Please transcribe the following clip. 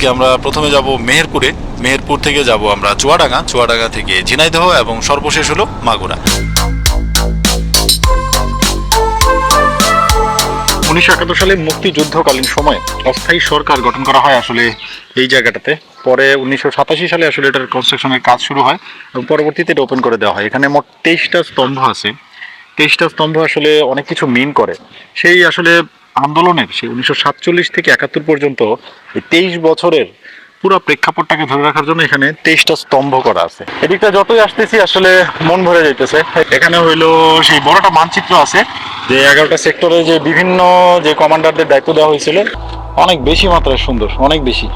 আজকে আমরা প্রথমে যাব মেহেরপুরে। মেহেরপুর থেকে যাব আমরা চুয়াডাঙ্গা। চুয়াডাঙ্গা থেকে ঝিনাইদহ এবং সর্বশেষ হলো মাগুরা। উনিশশো একাত্তর সালে মুক্তিযুদ্ধকালীন সময়ে অস্থায়ী সরকার গঠন করা হয় আসলে এই জায়গাটাতে। পরে উনিশশো সাতাশি সালে আসলে এটার কনস্ট্রাকশনের কাজ শুরু হয় এবং পরবর্তীতে এটা ওপেন করে দেওয়া হয়। এখানে মোট তেইশটা স্তম্ভ আছে। তেইশটা স্তম্ভ আসলে অনেক কিছু মিন করে। সেই আসলে আন্দোলনের, সেই উনিশশো সাতচল্লিশ থেকে একাত্তর পর্যন্ত এই তেইশ বছরের পুরো প্রেক্ষাপটটাকে ধরে রাখার জন্য এখানে তেইশটা স্তম্ভ করা আছে। এদিকটা যতই আসতেছি, আসলে মন ভরে যেতেছে এখানে হইল সেই বড়টা মানচিত্র আছে, যে এগারোটা সেক্টরে যে বিভিন্ন যে কমান্ডারদের দায়িত্ব দেওয়া হয়েছিল, অনেক বেশি মাত্রায় সুন্দর, অনেক বেশি।